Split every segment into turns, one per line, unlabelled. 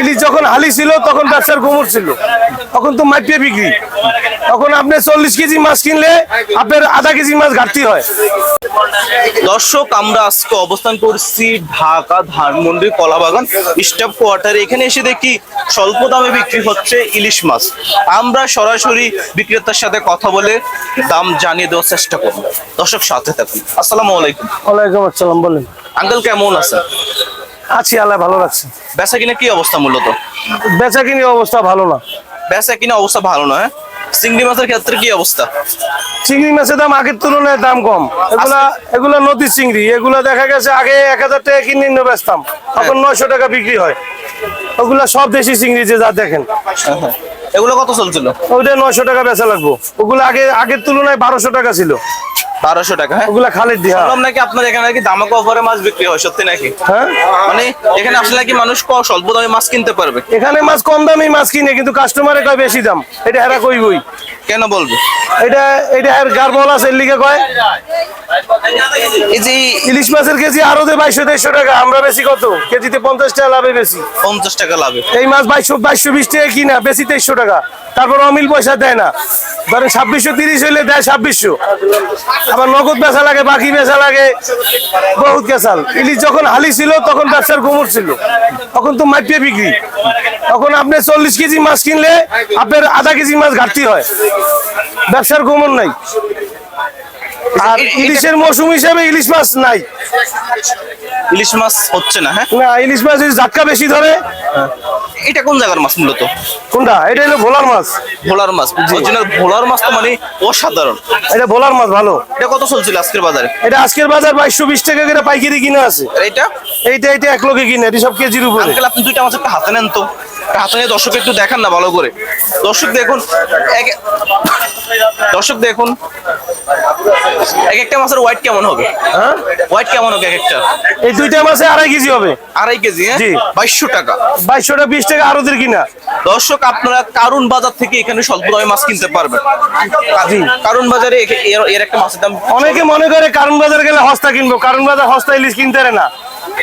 ইলিশ যখন হালি ছিল তখন ব্যবসার গোমর ছিল। তখন তো মাইপিয়ে বিক্রি। তখন আপনি চল্লিশ কেজি মাছ কিনলে আপনার আধা কেজি মাছ ঘাটতি হয়।
দর্শক আমরা আজকে অবস্থান করছি ঢাকা ধানমন্ডি কলাবাগান স্টাফ কোয়ার্টারে। এখানে এসে দেখি স্বল্প দামে বিক্রি হচ্ছে ইলিশ মাছ। আমরা সরাসরি বিক্রেতার সাথে কথা বলে দাম জানিয়ে দেওয়ার চেষ্টা করব। দর্শক সাথে থাকুন। আসসালামু আলাইকুম।
ওয়ালাইকুম আসসালাম বলেন।
আঙ্কেল কেমন আছেন?
আছি আল্লাহ ভালো রাখছে।
বেচা কিনা কি অবস্থা মূলত?
বেচা কিনি অবস্থা ভালো না।
বেচা কিনা অবস্থা ভালো নয় চিংড়ি মাছের ক্ষেত্রে কি অবস্থা?
চিংড়ি মাছের দাম আগের তুলনায় দাম কম। এগুলা এগুলা নদীর চিংড়ি। এগুলা দেখা গেছে আগে এক হাজার টাকা কিনে নিয়ে বেচতাম। এখন নয়শো টাকা বিক্রি হয়। ওগুলা সব দেশি চিংড়ি যে যা দেখেন।
এগুলো কত চলছিল?
ওইটা নয়শো টাকা বেচা লাগবো। ওগুলো আগে আগের তুলনায় বারোশো টাকা ছিল।
বারোশো টাকা হ্যাঁ?
ওগুলা খালের দিয়া।
শুনলাম নাকি আপনার এখানে নাকি দামাকা অফারে মাছ বিক্রি হয় সত্যি নাকি?
হ্যাঁ?
মানে এখানে আসলে কি মানুষ ক- স্বল্প দামে মাছ কিনতে পারবে?
এখানে মাছ কম দামে মাছ কিনে কিন্তু কাস্টমারে কয় বেশি দাম? এটা হেরা কইবই।
কেন বলবে?
এটা এটা এর গারবল আছে এর লিগে কয়?
এই যে
ইলিশ মাছের কেজি আরও দে বাইশশো দেড়শো টাকা আমরা বেশি কত? কেজিতে পঞ্চাশ টাকা লাভে বেশি।
পঞ্চাশ টাকা লাভে।
এই মাছ বাইশশো বাইশশো বিশ টাকা কিনা বেশি তেইশশো টাকা। তারপর অমিল পয়সা দেয় না। ধরেন ছাব্বিশশো তিরিশ হইলে দেয় ছাব্বিশশো। আবার নগদ বেচা লাগে, বাকি বেচা লাগে। বহুত কেসাল ইলিশ যখন হালি ছিল, তখন ব্যবসার গোমর ছিল। তখন তো মাইপিয়ে বিক্রি। তখন আপনি চল্লিশ কেজি মাছ কিনলে, আপনার আধা কেজি মাছ ঘাটতি হয়। ব্যবসার গোমর নাই। আর ইলিশের মৌসুম হিসেবে ইলিশ মাছ নাই।
ইলিশ মাছ হচ্ছে না হ্যাঁ?
না ইলিশ মাছ যদি ঝাটকা বেশি ধরে
এটা কোন জায়গার মাছ মূলত?
কোনটা? এটা হলো ভোলার মাছ।
ভোলার মাছ অরিজিনাল ভোলার মাছ তো মানে অসাধারণ।
এটা ভোলার মাছ ভালো।
এটা কত চলছিল আজকের বাজারে?
এটা আজকের বাজার বাইশশো বিশ টাকা করে পাইকারি কিনে আছে।
এটা?
এইটা এটা এক লোকে কিনে এটি সব কেজির উপরে।
আপনি দুইটা মাছ একটা হাতে নেন তো। হাতে নিয়ে দর্শক একটু দেখান না ভালো করে। দর্শক দেখুন দর্শক দেখুন এক একটা মাছের কেমন হবে?
হ্যাঁ?
কেমন হবে এক একটা?
এই দুইটা মাছে আড়াই কেজি হবে।
আড়াই কেজি হ্যাঁ?
জি।
বাইশশো টাকা।
বাইশশোটা বিশ টাকা আরোদের কিনা?
দর্শক আপনারা কারণ বাজার থেকে এখানে স্বল্প দামে মাছ কিনতে পারবেন।
জি।
কারণ বাজারে এর- একটা মাছের দাম
অনেকে মনে করে কারণ বাজার গেলে হস্তা কিনবো কারণ বাজার হস্তা ইলিশ কিনতে না।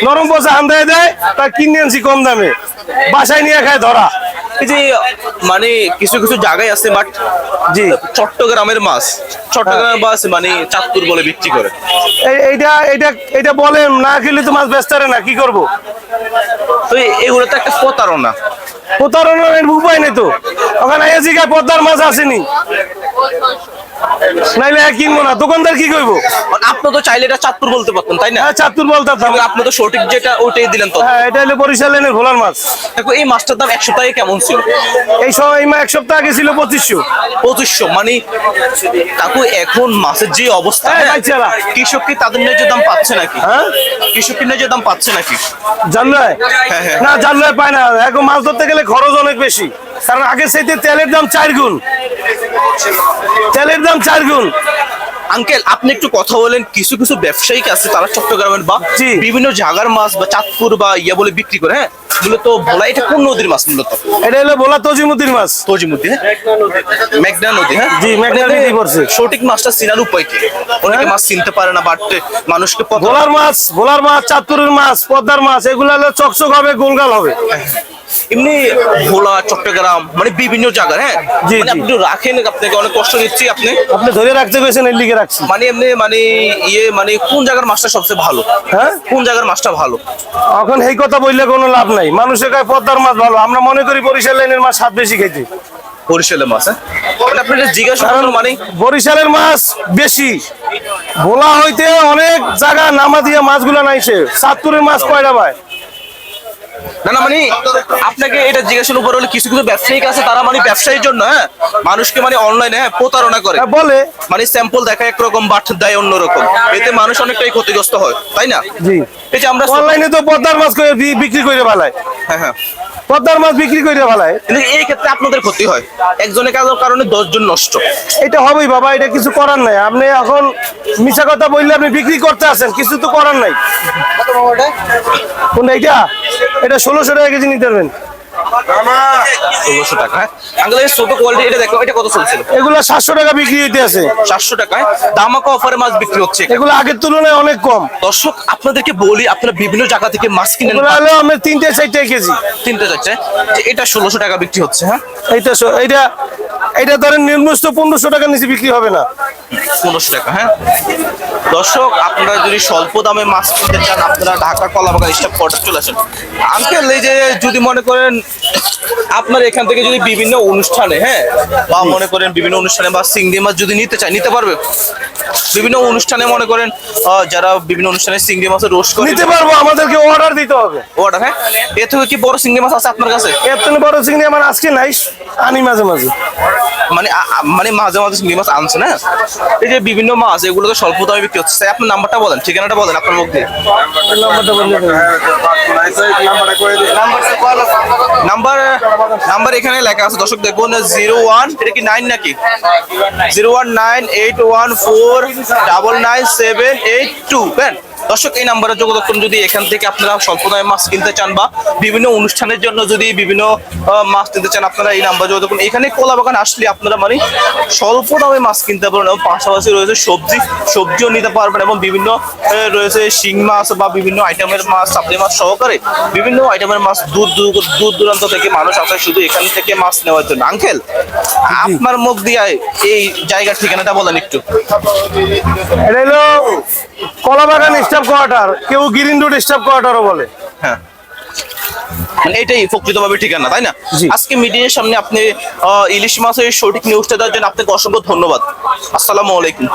নরম পচা হান্দায় দেয় তা কিনে আনছি কম দামে। বাসায় নিয়ে খায় ধরা।
যে মানে কিছু কিছু জায়গায় আছে বাট
জি।
চট্টগ্রামের মাছ। চট্টগ্রামের মাছ মানে চাঁদপুর বলে বিক্রি করে।
এই- এইটা এটা এটা বলেন না খেলে তো মাছ ব্যস্ত না কি করব?
তো এগুলো তো একটা প্রতারণা।
প্রতারণার উপায় নেই তো। ওখানে এসে পদ্মার মাছ আসেনি। নাইলে কিনবো না দোকানদার কি করব
আপনি তো চাইলে এটা চাঁদপুর বলতে পারতেন তাই না?
হ্যাঁ চাতুর বলতাম।
এবং আপনি তো সঠিক যেটা ওইটাই দিলেন তো।
হ্যাঁ এটা হলো বরিশাল লেনের ভোলার মাছ।
দেখো এই মাছটার দাম একশো টাকা কেমন ছিল?
এই সময় এই এক সপ্তাহ আগে ছিল পঁচিশশো।
পঁচিশশো মানে কাকু এখন মাছের যে অবস্থা
হ্যাঁ।
কৃষক কি তাদের ন্যায্য দাম পাচ্ছে নাকি?
হ্যাঁ?
কৃষক কি ন্যায্য দাম পাচ্ছে নাকি?
জানলায়?
হ্যাঁ, হ্যাঁ।
না জানলায় পায় না। এখন মাছ ধরতে গেলে খরচ অনেক বেশি। কারণ আগে সেইতে তেলের দাম চার গুণ। তেলের দাম চার গুণ।
আঙ্কেল আপনি একটু কথা বলেন কিছু কিছু ব্যবসায়িক আছে তারা চট্টগ্রামের বা বিভিন্ন জায়গার মাছ বা চাঁদপুর বা ইয়া বলে বিক্রি করে হ্যাঁ? মূলত ভোলা এটা কোন নদীর মাছ মূলত?
এটা হলো ভোলা তজিমুদ্দিন মাছ।
তজিমুদ্দি হ্যাঁ? মেঘনা নদী হ্যাঁ?
জি, মেঘনা নদী পড়ছে।
সঠিক মাছটা চিনার উপায় কি? অনেকে মাছ চিনতে পারে না বাট মানুষকে
ভোলার মাছ ভোলার মাছ চাঁদপুরের মাছ পদ্মার মাছ এগুলো হলো চকচক হবে গোলগাল হবে।
এমনি ভোলা চট্টগ্রাম মানে বিভিন্ন জায়গার হ্যাঁ? মানে আপনি রাখেন আপনাকে অনেক কষ্ট দিচ্ছি আপনি।
আপনি ধরে রাখতে পেরেছেন এর লিগে রাখছি।
মানে এমনি মানে ইয়ে মানে কোন জায়গার মাছটা সবচেয়ে ভালো?
হ্যাঁ?
কোন জায়গার মাছটা ভালো?
এখন এই কথা বললে কোনো লাভ নাই। মানুষের গায়ে পদ্মার মাছ ভালো। আমরা মনে করি বরিশাল লাইনের মাছ স্বাদ বেশি খেতে।
বরিশালের মাছ হ্যাঁ? মানে আপনি জিজ্ঞাসা মানে
বরিশালের মাছ বেশি। ভোলা হইতে অনেক জায়গা নামা দিয়ে মাছগুলো নাইছে। চাঁদপুরের মাছ কয়টা ভাই
না না মানে আপনাকে এটা জিজ্ঞাসার উপর হলে কিছু কিছু ব্যবসায়িক আছে তারা মানে ব্যবসায়ীর জন্য হ্যাঁ মানুষকে মানে অনলাইনে হ্যাঁ প্রতারণা করে।
হ্যাঁ, বলে।
মানে স্যাম্পল দেখা একরকম বাট দেয় অন্যরকম। এতে মানুষ অনেকটাই ক্ষতিগ্রস্ত হয় তাই না?
জি।
এই যে আমরা
অনলাইনে তো পদ্মার মাছ করে বিক্রি করে বেলায়
হ্যাঁ হ্যাঁ।
পদ্মার মাছ বিক্রি করে ফেলায়।
কিন্তু এই ক্ষেত্রে আপনাদের ক্ষতি হয়। একজনের কাজের কারণে দশজন নষ্ট।
এটা হবেই বাবা এটা কিছু করার নাই। আপনি এখন মিশা কথা বললে আপনি বিক্রি করতে আছেন কিছু তো করার নাই। কোনটা এটা? এটা ষোলোশো টাকা কেজি নিতে পারবেন।
ষোলোশো টাকা। হ্যাঁ আঙ্কেল ছোট কোয়ালিটি এটা দেখো এটা কত চলছিল?
এগুলো সাতশো টাকা বিক্রি হইতে আছে।
চারশো টাকায়। দামাকা অফারে মাছ বিক্রি হচ্ছে
এগুলো আগের তুলনায় অনেক কম।
দর্শক আপনাদেরকে বলি আপনারা বিভিন্ন জায়গা থেকে মাছ কিনেন।
হলো আমি তিনটে চারটে কেজি।
কিনতে যাচ্ছে এটা ষোলোশো টাকা বিক্রি হচ্ছে হ্যাঁ?
এইটা এইটা ধরেন নির্মুষ্ট পনেরোশো টাকার নিচে বিক্রি হবে না।
পনেরোশো টাকা হ্যাঁ? দর্শক আপনারা যদি স্বল্প দামে মাছ কিনতে চান আপনারা ঢাকা কলাবাগান স্টাফ কোয়ার্টার চলে আসেন। আঙ্কেল এই যে যদি মনে করেন আপনার এখান থেকে যদি বিভিন্ন অনুষ্ঠানে হ্যাঁ? বা মনে করেন বিভিন্ন অনুষ্ঠানে বা সিঙ্গি মাছ যদি নিতে চায় নিতে পারবে? বিভিন্ন অনুষ্ঠানে মনে করেন যারা বিভিন্ন অনুষ্ঠানে সিঙ্গি মাছের রোস্ট করে
নিতে পারব আমাদেরকে অর্ডার দিতে হবে।
অর্ডার হ্যাঁ? এর থেকে কি বড় সিঙ্গি মাছ আছে আপনার কাছে?
এর থেকে বড় চিংড়ি আমার আজকে নাই আনি মাঝে মাঝে।
মানে মানে মাঝে মাঝে চিংড়ি মাছ আনছে না? এই যে বিভিন্ন মাছ এগুলো তো স্বল্প দামে বিক্রি হচ্ছে। তাই আপনার নাম্বারটা বলেন ঠিকানাটা বলেন আপনার মুখ দিয়ে। নাম্বার নাম্বার এখানে লেখা আছে, দর্শক দেখুন, জিরো ওয়ান, এটা কি নাইন নাকি? Zero one nine eight one four, double nine seven eight two হ্যাঁ দর্শক এই নাম্বারে যোগাযোগ করুন। যদি এখান থেকে আপনারা স্বল্প দামে মাছ কিনতে চান বা বিভিন্ন অনুষ্ঠানের জন্য যদি বিভিন্ন মাছ কিনতে চান আপনারা এই নাম্বার যোগাযোগ করুন। এখানে কলা বাগান আসলে আপনারা মানে স্বল্প দামে মাছ কিনতে পারবেন এবং পাশাপাশি রয়েছে সবজি সবজিও নিতে পারবেন এবং বিভিন্ন রয়েছে শিং মাছ বা বিভিন্ন আইটেমের মাছ চাপড়ি মাছ সহকারে বিভিন্ন আইটেমের মাছ দূর দূর দূর দূরান্ত থেকে মানুষ আসে শুধু এখান থেকে মাছ নেওয়ার জন্য। আঙ্কেল আপনার মুখ দিয়ে এই জায়গার ঠিকানাটা বলেন একটু।
এটা হলো কলাবাগান স্টাফ কোয়ার্টার কেউ গ্রিন রোড স্টাফ কোয়ার্টারও বলে।
হ্যাঁ। মানে এটাই প্রকৃতভাবে ঠিকানা তাই না? আজকে মিডিয়ার সামনে আপনি ইলিশ মাছের সঠিক নিউজটা দেওয়ার জন্য আপনাকে অসংখ্য ধন্যবাদ। আসসালামু আলাইকুম।